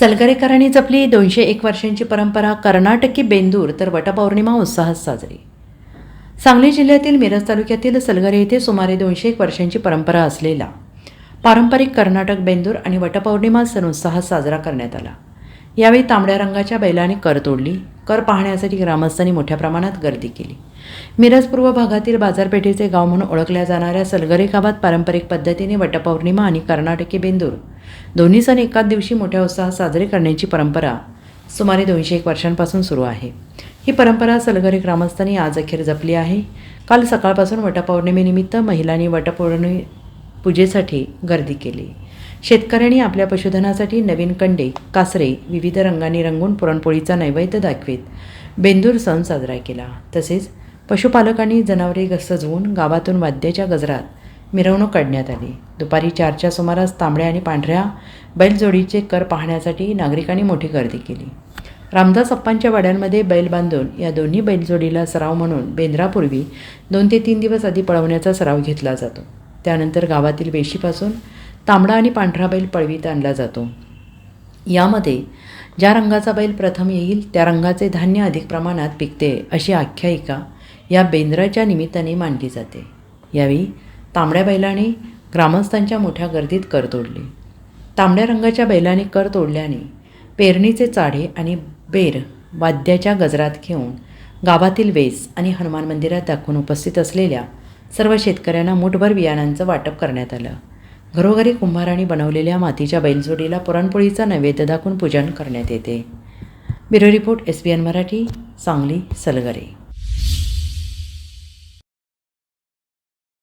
सलगरेकरांनी जपली दोनशे एक वर्षांची परंपरा कर्नाटकी बेंदूर तर वटपौर्णिमा उत्साहात साजरी. सांगली जिल्ह्यातील मिरज तालुक्यातील सलगरे येथे सुमारे दोनशे एक वर्षांची परंपरा असलेला पारंपरिक कर्नाटक बेंदूर आणि वटपौर्णिमा सण उत्साहात साजरा करण्यात आला. यावेळी तांबड्या रंगाच्या बैलाने कर तोडली. कर पाहण्यासाठी ग्रामस्थांनी मोठ्या प्रमाणात गर्दी केली. मिरज पूर्व भागातील बाजारपेठेचे गाव म्हणून ओळखल्या जाणाऱ्या सलगरे गावात पारंपरिक पद्धतीने वटपौर्णिमा आणि कर्नाटकी बेंदूर. दोन्ही सण एकाच दिवशी मोठ्या उत्साहात साजरे करण्याची परंपरा सुमारे दोनशे एक वर्षांपासून सुरू आहे. ही परंपरा सलगरे ग्रामस्थांनी आज अखेर जपली आहे. काल सकाळपासून वटपौर्णिमेनिमित्त महिलांनी वटपौर्णिमे पूजेसाठी गर्दी केली. शेतकऱ्यांनी आपल्या पशुधनासाठी नवीन कंडे कासरे विविध रंगांनी रंगून पुरणपोळीचा नैवेद्य दाखवीत. बेंदूर सण साजरा केला. तसेच पशुपालकांनी जनावरे सजवून गावातून वाद्याच्या गजरात मिरवणूक काढण्यात आली. दुपारी चारच्या सुमारास तांबड्या आणि पांढऱ्या बैलजोडीचे कर पाहण्यासाठी नागरिकांनी मोठी गर्दी केली. रामदास अप्पांच्या वाड्यांमध्ये बैल बांधून या दोन्ही बैलजोडीला सराव म्हणून बेंद्रापूर्वी दोन ते तीन दिवस आधी पळवण्याचा सराव घेतला जातो. त्यानंतर गावातील वेशीपासून तांबडा आणि पांढरा बैल पळवीत आणला जातो. यामध्ये ज्या रंगाचा बैल प्रथम येईल त्या रंगाचे धान्य अधिक प्रमाणात पिकते अशी आख्यायिका या बेंद्राच्या निमित्ताने मांडली जाते. यावेळी तांबड्या बैलाने ग्रामस्थांच्या मोठ्या गर्दीत कर तोडली. तांबड्या रंगाच्या बैलाने कर तोडल्याने पेरणीचे चाढे आणि बेर वाद्याच्या गजरात घेऊन गावातील वेस आणि हनुमान मंदिरात दाखवून उपस्थित असलेल्या सर्व शेतकऱ्यांना मुठभर बियाणांचं वाटप करण्यात आलं. घरोघरी कुंभारांनी बनवलेल्या मातीच्या बैलजोडीला पुरणपोळीचा नैवेद्य दाखवून पूजन करण्यात येते. Bureau report S B N Marathi Sangli Salgare.